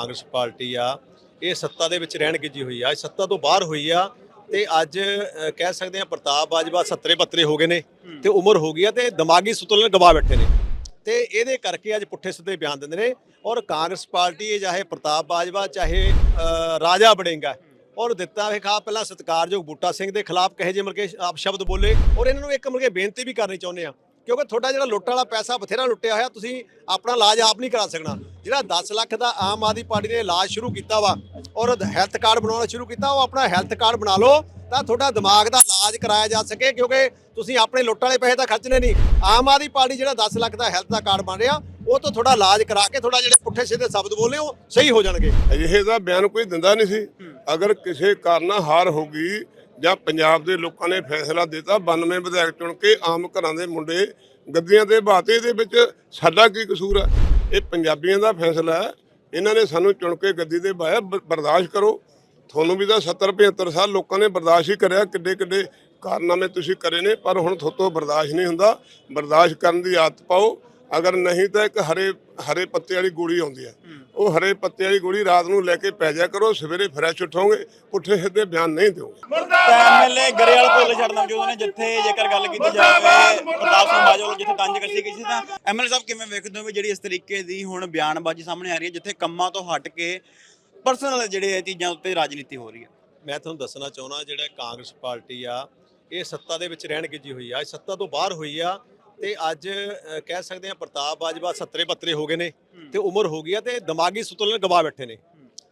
Congress party ਆ ਇਹ ਸੱਤਾ ਦੇ ਵਿੱਚ ਰਹਿਣ ਗਿੱਜੀ ਹੋਈ ਆ। ਸੱਤਾ ਤੋਂ ਬਾਹਰ ਹੋਈ ਆ ਤੇ ਅੱਜ ਕਹਿ ਸਕਦੇ ਆ ਪ੍ਰਤਾਪ ਬਾਜਵਾ 70 72 ਹੋ ਗਏ ਨੇ ਤੇ ਉਮਰ ਹੋ ਗਈ ਆ ਤੇ ਦਿਮਾਗੀ ਸੁਤਲ ਗਵਾ ਬੈਠੇ ਨੇ। ਤੇ ਇਹਦੇ ਕਰਕੇ ਅੱਜ ਪੁੱਠੇ ਸਿੱਧੇ ਬਿਆਨ ਦਿੰਦੇ ਨੇ ਔਰ ਕਾਂਗਰਸ ਪਾਰਟੀ ਇਹ ਚਾਹੇ ਪ੍ਰਤਾਪ ਬਾਜਵਾ ਚਾਹੇ ਅ, ਰਾਜਾ ਬੜੇਗਾ ਔਰ ਦਿੱਤਾ ਵੇਖਾ ਪਹਿਲਾਂ ਸਤਿਕਾਰਯੋਗ ਬੂਟਾ ਸਿੰਘ ਦੇ ਖਿਲਾਫ ਕਹੇ ਜੇ ਮਿਲਕੇ ਆਪ ਸ਼ਬਦ ਬੋਲੇ ਔਰ ਇਹਨਾਂ ਨੂੰ ਇੱਕ ਮਿਲਕੇ ਬੇਨਤੀ ਵੀ ਕਰਨੀ ਚਾਹੁੰਦੇ ਆ ਕਿਉਂਕਿ ਤੁਹਾਡਾ ਜਿਹੜਾ ਲੁੱਟ ਵਾਲਾ ਪੈਸਾ ਬਥੇਰਾ ਲੁੱਟਿਆ ਹੋਇਆ ਤੁਸੀਂ ਆਪਣਾ ਇਲਾਜ ਆਪ ਨਹੀਂ ਕਰਾ ਸਕਣਾ। ਜਿਹੜਾ 10 ਲੱਖ ਦਾ ਆਮ ਆਦਮੀ ਪਾਰਟੀ ਨੇ ਇਲਾਜ ਸ਼ੁਰੂ ਕੀਤਾ ਵਾ ਔਰ ਹੈਲਥ ਕਾਰਡ ਬਣਾਉਣਾ ਸ਼ੁਰੂ ਕੀਤਾ ਉਹ ਆਪਣਾ ਹੈਲਥ ਕਾਰਡ ਬਣਾ ਲਓ ਤਾਂ ਤੁਹਾਡਾ ਦਿਮਾਗ ਦਾ ਇਲਾਜ ਕਰਾਇਆ ਜਾ ਸਕੇ ਕਿਉਂਕਿ ਤੁਸੀਂ ਆਪਣੇ ਲੁੱਟ ਵਾਲੇ ਪੈਸੇ ਤਾਂ ਖਰਚਣੇ ਨਹੀਂ। ਆਮ ਆਦਮੀ ਪਾਰਟੀ ਜਿਹੜਾ 10 ਲੱਖ ਦਾ ਹੈਲਥ ਦਾ ਕਾਰਡ ਬਣ ਰਿਹਾ ਉਹ ਤੋਂ ਥੋੜਾ ਇਲਾਜ ਕਰਾ ਕੇ ਥੋੜਾ ਜਿਹੜੇ ਪੁੱਠੇ ਸਿੱਧੇ ਸ਼ਬਦ ਬੋਲੇ ਉਹ ਸਹੀ ਹੋ ਜਾਣਗੇ। ਅਜਿਹੇ ਦਾ ਬਿਆਨ ਕੋਈ ਦਿੰਦਾ ਨਹੀਂ ਸੀ। ਅਗਰ ਕਿਸੇ ਕਾਰਨ ਹਾਰ ਹੋ ਗਈ ਜਾਂ ਪੰਜਾਬ ਦੇ ਲੋਕਾਂ ਨੇ ਫੈਸਲਾ ਦਿੱਤਾ 92 ਵਿਧਾਇਕ ਚੁਣ ਕੇ ਆਮ ਘਰਾਂ ਦੇ ਮੁੰਡੇ ਗੱਦੀਆਂ ਤੇ ਬਾਤੇ ਦੇ ਵਿੱਚ ਸਾਡਾ ਕੀ ਕਸੂਰ ਹੈ? ਇਹ ਪੰਜਾਬੀਆਂ ਦਾ ਫੈਸਲਾ ਹੈ। ਇਹਨਾਂ ਨੇ ਸਾਨੂੰ ਚੁਣ ਕੇ ਗੱਦੀ ਤੇ ਬਾਇਆ ਬਰਦਾਸ਼ਤ ਕਰੋ। ਤੁਹਾਨੂੰ ਵੀ ਤਾਂ 70 75 ਸਾਲ ਲੋਕਾਂ ਨੇ ਬਰਦਾਸ਼ਤ ਹੀ ਕਰਿਆ ਕਿੱਡੇ ਕਿੱਡੇ ਕਾਰਨਾਮੇ ਤੁਸੀਂ ਕਰੇ ਨੇ, ਪਰ ਹੁਣ ਥੋਤੋਂ ਬਰਦਾਸ਼ਤ ਨਹੀਂ ਹੁੰਦਾ। ਬਰਦਾਸ਼ਤ ਕਰਨ ਦੀ ਆਦਤ ਪਾਓ। ਅਗਰ ਨਹੀਂ ਤਾਂ ਇੱਕ ਹਰੇ ਹਰੇ ਪੱਤੇ ਵਾਲੀ ਗੋਲੀ ਆਉਂਦੀ ਹੈ। ਉਹ ਹਰੇ ਪੱਤੇ ਵਾਲੀ ਗੋਲੀ ਰਾਤ ਨੂੰ ਲੈ ਕੇ ਪੈ ਜਾ ਕਰੋ ਸਵੇਰੇ ਫਰੈਸ਼ ਉਠੋਗੇ ਪੁੱਠੇ ਸਿੱਧੇ ਬਿਆਨ ਨਹੀਂ ਦਿਓਗੇ। ਐਮਐਲਏ ਗਰੇਵਾਲ ਭੁੱਲ ਛੱਡਣਾ ਮੌਜੂਦ ਨੇ ਜਿੱਥੇ ਜੇਕਰ ਗੱਲ ਕੀਤੀ ਜਾਵੇ ਪ੍ਰਤਾਪ ਸਿੰਘ ਬਾਜਵਾ ਜਿੱਥੇ ਤੰਜ ਕੱਸੀ ਗਈ ਸੀ ਤਾਂ ਐਮਐਲਏ ਸਾਹਿਬ ਕਿਵੇਂ ਵੇਖਦੇ ਹੋ ਵੀ ਜਿਹੜੀ ਇਸ ਤਰੀਕੇ ਦੀ ਹੁਣ ਬਿਆਨਬਾਜ਼ੀ ਸਾਹਮਣੇ ਆ ਰਹੀ ਹੈ ਜਿੱਥੇ ਕੰਮਾਂ ਤੋਂ ਹਟ ਕੇ ਪਰਸਨਲ ਜਿਹੜੇ ਇਹ ਚੀਜ਼ਾਂ ਉੱਤੇ ਰਾਜਨੀਤੀ ਹੋ ਰਹੀ ਹੈ? ਮੈਂ ਤੁਹਾਨੂੰ ਦੱਸਣਾ ਚਾਹੁੰਦਾ ਜਿਹੜਾ ਕਾਂਗਰਸ ਪਾਰਟੀ ਆ ਇਹ ਸੱਤਾ ਦੇ ਵਿੱਚ ਰਹਿਣ ਗਿੱਜੀ ਹੋਈ ਆ। ਸੱਤਾ ਤੋਂ ਬਾਹਰ ਹੋਈ ਆ ਤੇ ਅੱਜ ਅ, ਕਹਿ ਸਕਦੇ ਆ ਪ੍ਰਤਾਪ ਬਾਜਵਾ 70 72 ਹੋ ਗਏ ਨੇ ਤੇ ਉਮਰ ਹੋ ਗਈ ਆ ਤੇ ਦਿਮਾਗੀ ਸੰਤੁਲਨ ਗਵਾ ਬੈਠੇ ਨੇ।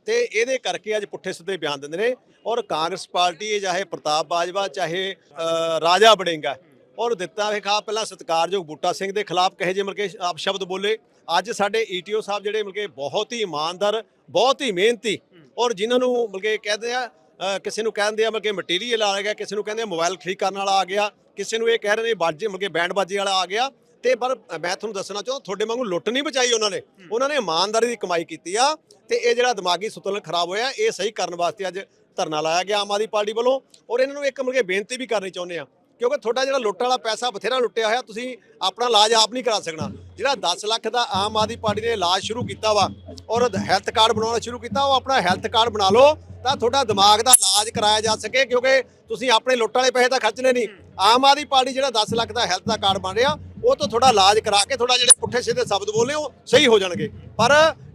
ਤੇ ਇਹਦੇ ਕਰਕੇ ਅੱਜ ਪੁੱਠੇ ਸਿੱਧੇ ਬਿਆਨ ਦਿੰਦੇ ਨੇ ਔਰ ਕਾਂਗਰਸ ਪਾਰਟੀ ਇਹ ਚਾਹੇ ਪ੍ਰਤਾਪ ਬਾਜਵਾ ਚਾਹੇ ਅ, ਰਾਜਾ ਬੜਿੰਗਾ ਔਰ ਦਿੱਤਾ ਵਿਖਾ ਪਹਿਲਾਂ ਸਤਿਕਾਰਯੋਗ ਬੂਟਾ ਸਿੰਘ ਦੇ ਖਿਲਾਫ ਕਹੇ ਜੇ ਮਿਲਕੇ ਆਪ ਸ਼ਬਦ ਬੋਲੇ। ਅੱਜ ਸਾਡੇ ਈਟੀਓ ਸਾਹਿਬ ਜਿਹੜੇ ਮਿਲਕੇ ਬਹੁਤ ਹੀ ਇਮਾਨਦਾਰ ਬਹੁਤ ਹੀ ਮਿਹਨਤੀ ਔਰ ਜਿਨ੍ਹਾਂ ਨੂੰ ਮਤਲਬ ਕਿ ਕਹਿੰਦੇ ਆ ਅ, ਕਿਸੇ ਨੂੰ ਕਹਿੰਦੇ ਆ ਮਤਲਬ ਕਿ ਮਟੀਰੀਅਲ ਆ ਗਿਆ ਕਿਸੇ ਨੂੰ ਕਹਿੰਦੇ ਆ ਮੋਬਾਈਲ ਠੀਕ ਕਰਨ ਵਾਲਾ ਆ ਗਿਆ ਕਿਸੇ ਨੂੰ ਇਹ ਕਹਿ ਰਹੇ ਨੇ ਬਾਜੇ ਮਿਲਕੇ ਬੈਂਡ ਬਾਜੇ ਵਾਲਾ ਆ ਗਿਆ। ਤੇ ਪਰ ਮੈਂ ਤੁਹਾਨੂੰ ਦੱਸਣਾ ਚਾਹੁੰਦਾ ਤੁਹਾਡੇ ਵਾਂਗੂ ਲੁੱਟ ਨਹੀਂ ਬਚਾਈ ਉਹਨਾਂ ਨੇ। ਉਹਨਾਂ ਨੇ ਇਮਾਨਦਾਰੀ ਦੀ ਕਮਾਈ ਕੀਤੀ ਆ ਤੇ ਇਹ ਜਿਹੜਾ ਦਿਮਾਗੀ ਸੰਤੁਲਨ ਖਰਾਬ ਹੋਇਆ ਇਹ ਸਹੀ ਕਰਨ ਵਾਸਤੇ ਅੱਜ ਧਰਨਾ ਲਾਇਆ ਗਿਆ ਆਮ ਆਦਮੀ ਪਾਰਟੀ ਵੱਲੋਂ। ਔਰ ਇਹਨਾਂ ਨੂੰ ਇੱਕ ਮਿਲਕੇ ਬੇਨਤੀ ਵੀ ਕਰਨੀ ਚਾਹੁੰਦੇ ਆ। ਕਿਉਂਕਿ ਤੁਹਾਡਾ ਜਿਹੜਾ ਲੁੱਟ ਵਾਲਾ ਪੈਸਾ ਬਥੇਰਾ ਲੁੱਟਿਆ ਹੋਇਆ, ਤੁਸੀਂ ਆਪਣਾ ਇਲਾਜ ਆਪ ਨਹੀਂ ਕਰਾ ਸਕਣਾ। ਜਿਹੜਾ 10 ਲੱਖ ਦਾ ਆਮ ਆਦਮੀ ਪਾਰਟੀ ਨੇ ਇਲਾਜ ਸ਼ੁਰੂ ਕੀਤਾ ਵਾ ਔਰ ਹੈਲਥ ਕਾਰਡ ਬਣਾਉਣਾ ਸ਼ੁਰੂ ਕੀਤਾ, ਉਹ ਆਪਣਾ ਹੈਲਥ ਕਾਰਡ ਬਣਾ ਲਓ ਤਾਂ ਤੁਹਾਡਾ ਦਿਮਾਗ ਦਾ ਇਲਾਜ ਕਰਾਇਆ ਜਾ ਸਕੇ, ਕਿਉਂਕਿ ਤੁਸੀਂ ਆਪਣੇ ਲੁੱਟ ਵਾਲੇ ਪੈਸੇ ਤਾਂ ਖਰਚਣੇ ਨਹੀਂ। ਆਮ ਆਦਮੀ ਪਾਰਟੀ ਜਿਹੜਾ 10 ਲੱਖ ਦਾ ਹੈਲਥ ਦਾ ਕਾਰਡ ਬਣ ਰਿਹਾ, ਉਹ ਤੋਂ ਥੋੜਾ ਇਲਾਜ ਕਰਾ ਕੇ ਥੋੜਾ ਜਿਹੜੇ ਪੁੱਠੇ ਸਿੱਧੇ ਸ਼ਬਦ ਬੋਲੇ ਉਹ ਸਹੀ ਹੋ ਜਾਣਗੇ। ਪਰ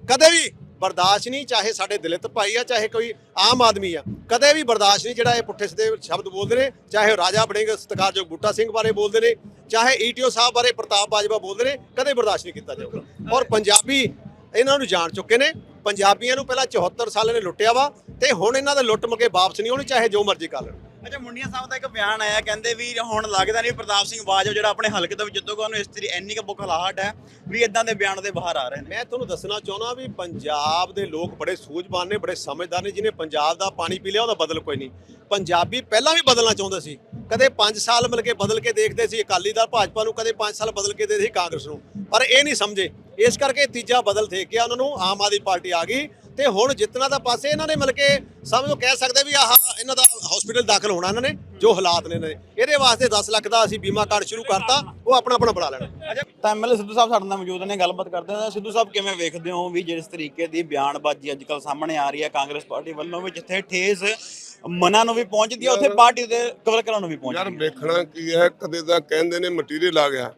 ਕਦੇ ਵੀ ਬਰਦਾਸ਼ਤ ਨਹੀਂ, ਚਾਹੇ ਸਾਡੇ ਦਲਿਤ ਭਾਈ ਆ, ਚਾਹੇ ਕੋਈ ਆਮ ਆਦਮੀ ਆ। ਕਦੇ ਵੀ ਬਰਦਾਸ਼ਤ ਨਹੀਂ, ਜਿਹੜਾ ਇਹ ਪੁੱਠੇ ਸਿੱਧੇ ਸ਼ਬਦ ਬੋਲਦੇ ਨੇ, ਚਾਹੇ ਉਹ ਰਾਜਾ ਬਣੇਗਾ ਸਤਿਕਾਰਯੋਗ ਬੂਟਾ ਸਿੰਘ ਬਾਰੇ ਬੋਲਦੇ ਨੇ, ਚਾਹੇ ਈਟੀਓ ਸਾਹਿਬ ਬਾਰੇ ਪ੍ਰਤਾਪ ਬਾਜਵਾ ਬੋਲਦੇ ਨੇ, ਕਦੇ ਬਰਦਾਸ਼ਤ ਨਹੀਂ ਕੀਤਾ ਜਾਊਗਾ। ਔਰ ਪੰਜਾਬੀ ਇਹਨਾਂ ਨੂੰ ਜਾਣ ਚੁੱਕੇ ਨੇ, ਪੰਜਾਬੀਆਂ ਨੂੰ ਪਹਿਲਾਂ 74 ਸਾਲ ਨੇ ਲੁੱਟਿਆ ਵਾ, ਤੇ ਹੁਣ ਇਹਨਾਂ ਦੇ ਲੁੱਟ ਮੁਕੇ ਵਾਪਸ ਨਹੀਂ ਆਉਣੀ ਚਾਹੇ ਜੋ ਮਰਜ਼ੀ ਕਰ ਲੈਣ। ਅੱਛਾ, ਮੁੰਡੀਆਂ ਸਾਹਿਬ ਦਾ ਇੱਕ ਬਿਆਨ ਆਇਆ, ਕਹਿੰਦੇ ਵੀ ਹੁਣ ਲੱਗਦਾ ਨਹੀਂ ਪ੍ਰਤਾਪ ਸਿੰਘ ਬਾਜਵਾ ਜਿਹੜਾ ਆਪਣੇ ਹਲਕੇ ਤੋਂ ਵੀ ਉਹਨੂੰ ਇਸ ਤਰੀ ਇੰਨੀ ਕੁ ਬੁਖਲਾਹਟ ਹੈ ਵੀ ਇਦਾਂ ਦੇ ਬਿਆਨ ਦੇ ਬਾਹਰ ਆ ਰਹੇ ਨੇ। ਮੈਂ ਤੁਹਾਨੂੰ ਦੱਸਣਾ ਚਾਹੁੰਦਾ ਵੀ ਪੰਜਾਬ ਦੇ ਲੋਕ ਬੜੇ ਸੂਝਵਾਨ ਨੇ, ਬੜੇ ਸਮਝਦਾਰ ਨੇ, ਜਿਹਨੇ ਪੰਜਾਬ ਦਾ ਪਾਣੀ ਪੀ ਲਿਆ, ਉਹਦਾ ਬਦਲ ਕੋਈ ਨਹੀਂ। ਪੰਜਾਬੀ ਪਹਿਲਾਂ ਵੀ ਬਦਲਣਾ ਚਾਹੁੰਦੇ ਸੀ। ਕਦੇ 5 ਸਾਲ ਮਿਲ ਕੇ ਬਦਲ ਕੇ ਦੇਖਦੇ ਸੀ ਅਕਾਲੀ ਦਲ ਭਾਜਪਾ ਨੂੰ, ਕਦੇ 5 ਸਾਲ ਬਦਲ ਕੇ ਦੇ ਸੀ ਕਾਂਗਰਸ ਨੂੰ। ਪਰ ਇਹ ਨਹੀਂ ਸਮਝੇ। ਇਸ ਕਰਕੇ ਤੀਜਾ ਬਦਲ ਦੇ ਕੇ ਉਹਨਾਂ ਨੂੰ ਆਮ ਆਦਮੀ ਪਾਰਟੀ ਆ ਗਈ ਤੇ ਹੁਣ ਜਿੱਤਣਾ ਦਾ ਪਾਸੇ ਇਹਨਾਂ ਨੇ ਮਿਲ ਕੇ ਸਮਝੋ ਕਹਿ ਸਕਦੇ ਵੀ ਆਹ ਇਹਨਾਂ ਦਾ ਹਸਪੀਟਲ ਦਾਖਲ ਹੋਣਾ ਇਹਨਾਂ ਨੇ ਜੋ ਹਾਲਾਤ ਨੇ ਇਹਨਾਂ ਦੇ। ਇਹਦੇ ਵਾਸਤੇ 10 ਲੱਖ ਦਾ ਅਸੀਂ ਬੀਮਾ ਕਾਰਡ ਸ਼ੁਰੂ ਕਰਤਾ ਉਹ ਆਪਣਾ ਆਪਣਾ ਬਣਾ ਲੈਣਾ। ਤਾਂ ਐਮਐਲਏ ਸਿੱਧੂ ਸਾਹਿਬ ਸਾਡੇ ਨਾਲ ਮੌਜੂਦ ਨੇ ਗੱਲਬਾਤ ਕਰਦੇ ਹਾਂ ਸਿੱਧੂ ਸਾਹਿਬ ਕਿਵੇਂ ਵੇਖਦੇ ਹੋ ਵੀ ਜਿਸ ਤਰੀਕੇ ਦੀ ਬਿਆਨਬਾਜ਼ੀ ਅੱਜ ਕੱਲ ਸਾਹਮਣੇ ਆ ਰਹੀ ਹੈ ਕਾਂਗਰਸ ਪਾਰਟੀ ਵੱਲੋਂ ਵੀ ਜਿੱਥੇ ਠੇਸ ਮਨਾਂ ਨੂੰ ਵੀ ਪਹੁੰਚਦੀ ਹੈ ਉੱਥੇ ਪਾਰਟੀ ਦੇ ਕਵਰ ਕਰਾਂ ਨੂੰ ਵੀ ਯਾਰ ਪਹੁੰਚਦੀ ਹੈ। ਵੇਖਣਾ ਕੀ ਹੈ ਕਦੇ ਤਾਂ ਕਹਿੰਦੇ ਨੇ ਮਟੀਰੀਅਲ ਆ ਗਿਆ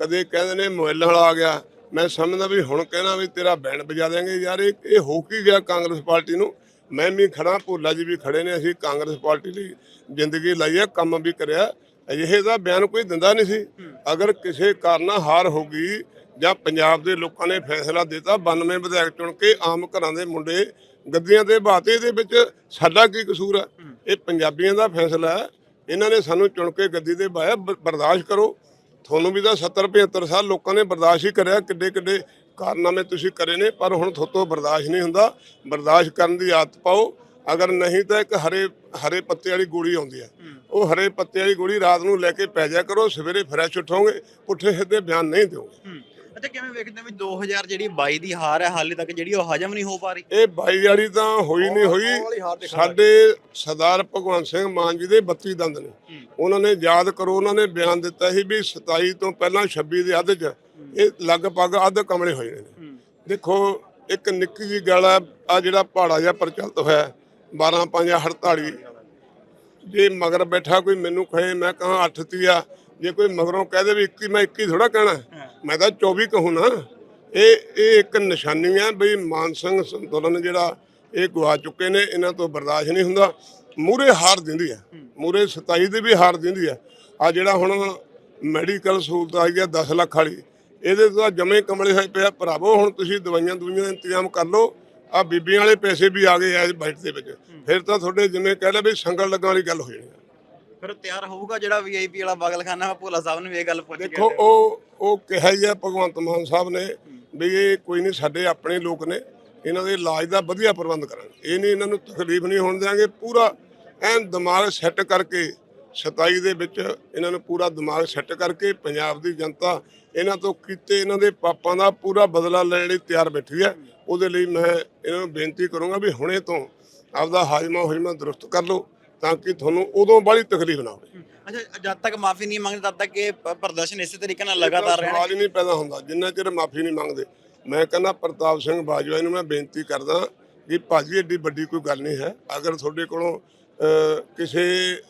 ਕਦੇ ਕਹਿੰਦੇ ਨੇ ਮੋਬਾਈਲਾਂ ਵਾਲਾ ਆ ਗਿਆ। ਮੈਂ ਸਮਝਦਾ ਵੀ ਹੁਣ ਕਹਿਣਾ ਵੀ ਤੇਰਾ ਬੈਂਡ ਵਜਾ ਦੇਾਂਗੇ ਯਾਰ ਇਹ ਇਹ ਹੋ ਕੀ ਗਿਆ ਕਾਂਗਰਸ ਪਾਰਟੀ ਨੂੰ? ਮੈਂ ਵੀ ਖੜਾ ਭੋਲਾ ਜੀ ਵੀ ਖੜੇ ਨੇ ਅਸੀਂ ਕਾਂਗਰਸ ਪਾਰਟੀ ਲਈ ਜ਼ਿੰਦਗੀ ਲਾਈ ਹੈ ਕੰਮ ਵੀ ਕਰਿਆ। ਅਜਿਹੇ ਦਾ ਬਿਆਨ ਕੋਈ ਦਿੰਦਾ ਨਹੀਂ ਸੀ। ਅਗਰ ਕਿਸੇ ਕਾਰਨ ਹਾਰ ਹੋ ਗਈ ਜਾਂ ਪੰਜਾਬ ਦੇ ਲੋਕਾਂ ਨੇ ਫੈਸਲਾ ਦਿੱਤਾ 92 ਵਿਧਾਇਕ ਚੁਣ ਕੇ ਆਮ ਘਰਾਂ ਦੇ ਮੁੰਡੇ ਗੱਦੀਆਂ ਤੇ ਬਾਤੇ ਦੇ ਵਿੱਚ ਸਾਡਾ ਕੀ ਕਸੂਰ ਹੈ। ਇਹ ਪੰਜਾਬੀਆਂ ਦਾ ਫੈਸਲਾ ਹੈ। ਇਹਨਾਂ ਨੇ ਸਾਨੂੰ ਚੁਣ ਕੇ ਗੱਦੀ ਤੇ ਬਾਇਆ ਬਰਦਾਸ਼ਤ ਕਰੋ। ਤੁਹਾਨੂੰ ਵੀ ਤਾਂ 70 75 ਸਾਲ ਲੋਕਾਂ ਨੇ ਬਰਦਾਸ਼ਤ ਹੀ ਕਰਿਆ ਕਿੱਡੇ ਕਿੱਡੇ ਕਾਰਨਾਮੇ ਤੁਸੀਂ ਕਰੇ ਨੇ ਪਰ ਹੁਣ ਥੋਤੋਂ ਬਰਦਾਸ਼ਤ ਨਹੀਂ ਹੁੰਦਾ। ਬਰਦਾਸ਼ਤ ਕਰਨ ਦੀ ਆਦਤ ਪਾਓ। ਅਗਰ ਨਹੀਂ ਤਾਂ ਇੱਕ ਹਰੇ ਹਰੇ ਪੱਤੇ ਵਾਲੀ ਗੋਲੀ ਆਉਂਦੀ ਹੈ। ਉਹ ਹਰੇ ਪੱਤੇ ਵਾਲੀ ਗੋਲੀ ਰਾਤ ਨੂੰ ਲੈ ਕੇ ਪੈ ਜਾ ਕਰੋ ਸਵੇਰੇ ਫਰੈਸ਼ ਉਠੋਗੇ ਪੁੱਠੇ ਸਿੱਧੇ ਬਿਆਨ ਨਹੀਂ ਦਿਓਗੇ। ਅੱਛਾ ਕਿਵੇਂ ਵੇਖਦੇ ਹੋ ਵੀ 2000 ਜਿਹੜੀ 22 ਦੀ ਹਾਰ ਹੈ ਹਾਲੇ ਤੱਕ ਜਿਹੜੀ ਉਹ ਹਜਮ ਨਹੀਂ ਹੋ ਪਾ ਰਹੀ? ਇਹ ਬਾਈ ਵਾਲੀ ਤਾਂ ਹੋਈ ਨਹੀਂ ਹੋਈ। ਸਾਡੇ ਸਰਦਾਰ ਭਗਵੰਤ ਸਿੰਘ ਮਾਨ ਜੀ ਦੇ 32 ਦੰਦ ਨੇ। ਉਹਨਾਂ ਨੇ ਯਾਦ ਕਰੋ ਉਹਨਾਂ ਨੇ ਬਿਆਨ ਦਿੱਤਾ ਸੀ ਵੀ 27 ਤੋਂ ਪਹਿਲਾਂ 26 ਦੇ ਅੱਧ 'ਚ ਇਹ ਲਗਭਗ ਅੱਧ ਕਮਲੇ ਹੋਏ ਨੇ। ਦੇਖੋ ਇੱਕ ਨਿੱਕੀ ਜੀ ਗੱਲ ਹੈ ਆ ਜਿਹੜਾ ਪਹਾੜਾ ਜਿਹਾ ਪ੍ਰਚਲਿਤ ਹੋਇਆ 12 5 48 ਜੇ ਮਗਰ ਬੈਠਾ ਕੋਈ ਮੈਨੂੰ ਕਹੇ ਮੈਂ ਕਹਾਂ 8 ਤੀਆ ਜੇ ਕੋਈ ਮਗਰੋਂ ਕਹਿ ਦੇ ਵੀ 21 ਮੈਂ 21 ਥੋੜਾ ਕਹਿਣਾ। ਮੈਂ ਤਾਂ 24 ਕਹੂੰ ਨਾ। ਇਹ ਇਹ ਇੱਕ ਨਿਸ਼ਾਨੀ ਆ ਬਈ ਮਾਨ ਸਿੰਘ ਸੰਤੁਲਨ ਜਿਹੜਾ ਇਹ ਗਵਾ ਚੁੱਕੇ ਨੇ ਇਹਨਾਂ ਤੋਂ ਬਰਦਾਸ਼ਤ ਨਹੀਂ ਹੁੰਦਾ। ਮੂਰੇ ਹਾਰ ਦਿੰਦੀ ਆ। ਮੂਰੇ 27 ਦੇ ਵੀ ਹਾਰ ਦਿੰਦੀ ਆ। ਆ ਜਿਹੜਾ ਹੁਣ ਮੈਡੀਕਲ ਸਹੂਲਤ ਆਈ ਆ 10 ਲੱਖ ਵਾਲੀ ਇਹਦੇ ਤੋਂ ਜਮੇ ਕਮਲੇ ਹੋਏ ਪਿਆ ਭਰਾਵੋ ਹੁਣ ਤੁਸੀਂ ਦਵਾਈਆਂ ਦੁਨੀਆਂ ਦਾ ਇੰਤਜ਼ਾਮ ਕਰ ਲਓ। ਆ ਬੀਬੀਆਂ ਵਾਲੇ ਪੈਸੇ ਵੀ ਆ ਗਏ ਇਸ ਬਜਟ ਦੇ ਵਿੱਚ। ਫਿਰ ਤਾਂ ਤੁਹਾਡੇ ਜਿਵੇਂ ਕਹਿ ਲਿਆ ਵੀ ਸੰਗਲ ਲੱਗਣ ਵਾਲੀ ਗੱਲ ਹੋ ਜਾਣੀ ਆ ਫਿਰ ਤਿਆਰ ਹੋਊਗਾ ਜਿਹੜਾ ਵੀਆਈਪੀ ਵਾਲਾ ਪਾਗਲਖਾਨਾ ਵਾ ਭੋਲਾ ਸਾਹਿਬ ਨੇ ਵੀ ਇਹ ਗੱਲ ਪੁੱਛ ਕੇ ਦੇਖੋ ਉਹ ਉਹ ਕਿਹਾ ਹੀ ਆ ਭਗਵੰਤ ਮਾਨ ਸਾਹਿਬ ਨੇ ਵੀ ਇਹ ਕੋਈ ਨਹੀਂ ਸਾਡੇ ਆਪਣੇ ਲੋਕ ਨੇ ਇਹਨਾਂ ਦੇ ਇਲਾਜ ਦਾ ਵਧੀਆ ਪ੍ਰਬੰਧ ਕਰਾਂਗੇ। ਇਹ ਨਹੀਂ ਇਹਨਾਂ ਨੂੰ ਤਕਲੀਫ ਨਹੀਂ ਹੋਣ ਦਿਆਂਗੇ ਪੂਰਾ ਐਨ ਦਿਮਾਗ ਸੈੱਟ ਕਰਕੇ 27 ਦੇ ਵਿੱਚ ਇਹਨਾਂ ਨੂੰ ਪੂਰਾ ਦਿਮਾਗ ਸੈੱਟ ਕਰਕੇ ਪੰਜਾਬ ਦੀ ਜਨਤਾ ਇਹਨਾਂ ਤੋਂ ਕੀਤੇ ਇਹਨਾਂ ਦੇ ਪਾਪਾਂ ਦਾ ਪੂਰਾ ਬਦਲਾ ਲੈਣ ਲਈ ਤਿਆਰ ਬੈਠੀ ਹੈ। ਉਹਦੇ ਲਈ ਮੈਂ ਇਹਨਾਂ ਨੂੰ ਬੇਨਤੀ ਕਰੂੰਗਾ ਵੀ ਹੁਣੇ ਤੋਂ ਆਪਦਾ ਹਾਜ਼ਮਾ ਹੁਜਮਾ ਦਰੁਸਤ ਕਰ ਲਓ ਤਾਂ ਕਿ ਤੁਹਾਨੂੰ ਉਦੋਂ ਬਾਹਲੀ ਤਕਲੀਫ ਨਾ ਹੋਵੇ। ਅੱਛਾ ਜਦ ਤੱਕ ਮਾਫੀ ਨਹੀਂ ਮੰਗਦੇ ਤਦ ਤੱਕ ਇਹ ਪ੍ਰਦਰਸ਼ਨ ਇਸੇ ਤਰੀਕੇ ਨਾਲ ਲਗਾਤਾਰ ਰਹਿਣਾ ਸਵਾਲ ਹੀ ਨਹੀਂ ਪੈਦਾ ਹੁੰਦਾ ਜਿੰਨਾ ਚਿਰ ਮਾਫੀ ਨਹੀਂ ਮੰਗਦੇ। ਮੈਂ ਕਹਿੰਦਾ ਪ੍ਰਤਾਪ ਸਿੰਘ ਬਾਜਵਾ ਨੂੰ ਮੈਂ ਬੇਨਤੀ ਕਰਦਾ ਕਿ ਭਾਜੀ ਏਡੀ ਵੱਡੀ ਕੋਈ ਗੱਲ ਨਹੀਂ ਹੈ। ਅਗਰ ਤੁਹਾਡੇ ਕੋਲੋਂ ਕਿਸੇ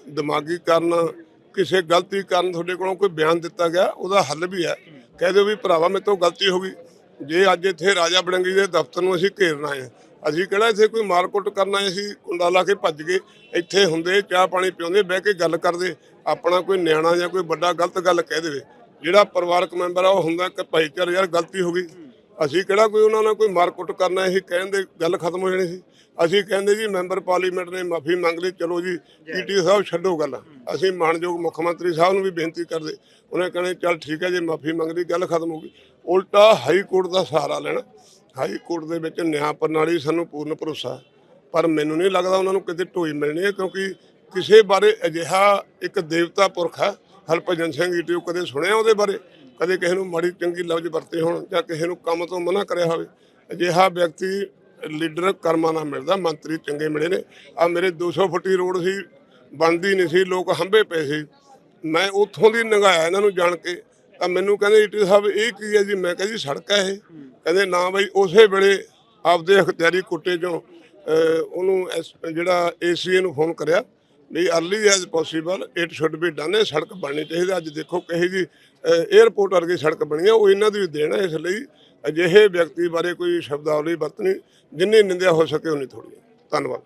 ਦਿਮਾਗੀ ਕਾਰਨ, ਕਿਸੇ ਗਲਤੀ ਕਾਰਨ ਤੁਹਾਡੇ ਕੋਲੋਂ ਕੋਈ ਬਿਆਨ ਦਿੱਤਾ ਗਿਆ, ਉਹਦਾ ਹੱਲ ਵੀ ਹੈ। ਕਹਿ ਦਿਓ ਵੀ ਭਰਾਵਾ, ਮੇਰੇ ਤੋਂ ਗਲਤੀ ਹੋ ਗਈ। ਜੇ ਅੱਜ ਇੱਥੇ ਰਾਜਾ ਬੜੰਗੀ ਦੇ ਦਫ਼ਤਰ ਨੂੰ ਅਸੀਂ ਘੇਰਨਾ ਹੈ। ਅਸੀਂ ਕਿਹੜਾ ਇੱਥੇ ਕੋਈ ਮਾਰਕੁੱਟ ਕਰਨਾ ਅਸੀਂ ਕੁੰਡਾ ਲਾ ਕੇ ਭੱਜ ਗਏ। ਇੱਥੇ ਹੁੰਦੇ, ਚਾਹ ਪਾਣੀ ਪਿਉਂਦੇ, ਬਹਿ ਕੇ ਗੱਲ ਕਰਦੇ। ਆਪਣਾ ਕੋਈ ਨਿਆਣਾ ਜਾਂ ਕੋਈ ਵੱਡਾ ਗਲਤ ਗੱਲ ਕਹਿ ਦੇਵੇ। ਜਿਹੜਾ ਪਰਿਵਾਰਕ ਮੈਂਬਰ ਆ, ਉਹ ਹੁੰਦਾ ਕਿ ਭਾਈਚਾਰਾ ਯਾਰ ਗਲਤੀ ਹੋ ਗਈ। ਅਸੀਂ ਕਿਹੜਾ ਕੋਈ ਉਹਨਾਂ ਨਾਲ ਕੋਈ ਮਾਰਕੁੱਟ ਕਰਨਾ ਇਹ ਕਹਿੰਦੇ ਗੱਲ ਖਤਮ ਹੋ ਜਾਣੀ ਸੀ। ਅਸੀਂ ਕਹਿੰਦੇ ਜੀ ਮੈਂਬਰ ਪਾਰਲੀਮੈਂਟ ਨੇ ਮਾਫੀ ਮੰਗ ਲਈ ਚਲੋ ਜੀ ਈਟੀ ਸਾਹਿਬ ਛੱਡੋ ਗੱਲ। ਅਸੀਂ ਮਾਨਯੋਗ ਮੁੱਖ ਮੰਤਰੀ ਸਾਹਿਬ ਨੂੰ ਵੀ ਬੇਨਤੀ ਕਰਦੇ। ਉਹਨੇ ਕਹਿੰਦੇ ਚੱਲ ਠੀਕ ਹੈ ਜੇ ਮਾਫੀ ਮੰਗ ਲਈ ਗੱਲ ਖਤਮ ਹੋ ਗਈ। ਉਲਟਾ ਹਾਈ ਕੋਰਟ ਦਾ ਸਹਾਰਾ ਲੈਣਾ। ਹਾਈ ਕੋਰਟ ਦੇ ਵਿੱਚ ਨਿਆਂ ਪ੍ਰਣਾਲੀ ਸਾਨੂੰ ਪੂਰਨ ਭਰੋਸਾ। ਪਰ ਮੈਨੂੰ ਨਹੀਂ ਲੱਗਦਾ ਉਹਨਾਂ ਨੂੰ ਕਿਤੇ ਢੋਈ ਮਿਲਣੀ ਹੈ ਕਿਉਂਕਿ ਕਿਸੇ ਬਾਰੇ ਅਜਿਹਾ ਇੱਕ ਦੇਵਤਾ ਪੁਰਖ ਹੈ ਹਰਭਜਨ ਸਿੰਘ ਈਟੀਓ ਕਦੇ ਸੁਣਿਆ ਉਹਦੇ ਬਾਰੇ? ਕਦੇ ਕਿਸੇ ਨੂੰ ਮਾੜੀ ਚੰਗੀ ਲਫ਼ਜ਼ ਵਰਤੇ ਹੋਣ ਜਾਂ ਕਿਸੇ ਨੂੰ ਕੰਮ ਤੋਂ ਮਨਾ ਕਰਿਆ ਹੋਵੇ, ਅਜਿਹਾ ਵਿਅਕਤੀ ਲੀਡਰ ਕਰਮਾਂ ਨਾਲ ਮਿਲਦਾ, ਮੰਤਰੀ ਚੰਗੇ ਮਿਲੇ ਨੇ। ਆ ਮੇਰੇ 200 ਫੁੱਟੀ ਰੋਡ ਸੀ, ਬਣਦੀ ਨਹੀਂ ਸੀ, ਲੋਕ ਹੰਬੇ ਪਏ ਸੀ। ਮੈਂ ਉੱਥੋਂ ਦੀ ਨੰਗਾਇਆ ਇਹਨਾਂ ਨੂੰ ਜਾਣ ਕੇ। ਤਾਂ ਮੈਨੂੰ ਕਹਿੰਦੇ ਈਟੀ ਸਾਹਿਬ, ਇਹ ਕੀ ਹੈ ਜੀ? ਮੈਂ ਕਿਹਾ ਜੀ, ਸੜਕ ਹੈ ਇਹ। ਕਹਿੰਦੇ, ਨਾ ਬਈ, ਉਸੇ ਵੇਲੇ ਆਪਦੇ ਅਖਤਿਆਰੀ ਕੁੱਟੇ ਚੋਂ ਉਹਨੂੰ ਐਸ- ਜਿਹੜਾ ਏਸੀਏ ਨੂੰ ਫੋਨ ਕਰਿਆ। We early as possible it should be done ਇਹ ਸੜਕ ਬਣਨੀ ਚਾਹੀਦੀ, ਅੱਜ ਦੇਖੋ ਕਹੀ ਜੀ 에ਅਰਪੋਰਟ ਵਰਗੀ ਸੜਕ ਬਣੀ ਹੈ ਉਹ ਇਹਨਾਂ ਦੀ ਵੀ ਦੇਣ ਹੈ ਇਸ ਲਈ, ਅਜਿਹੇ ਵਿਅਕਤੀ ਬਾਰੇ ਕੋਈ ਸ਼ਬਦਾਵਲੀ ਵਰਤਣੀ, ਜਿੰਨੀ ਨਿੰਦਿਆ ਹੋ ਸਕੇ ਉਨੀ ਥੋੜੀ ਧੰਨਵਾਦ।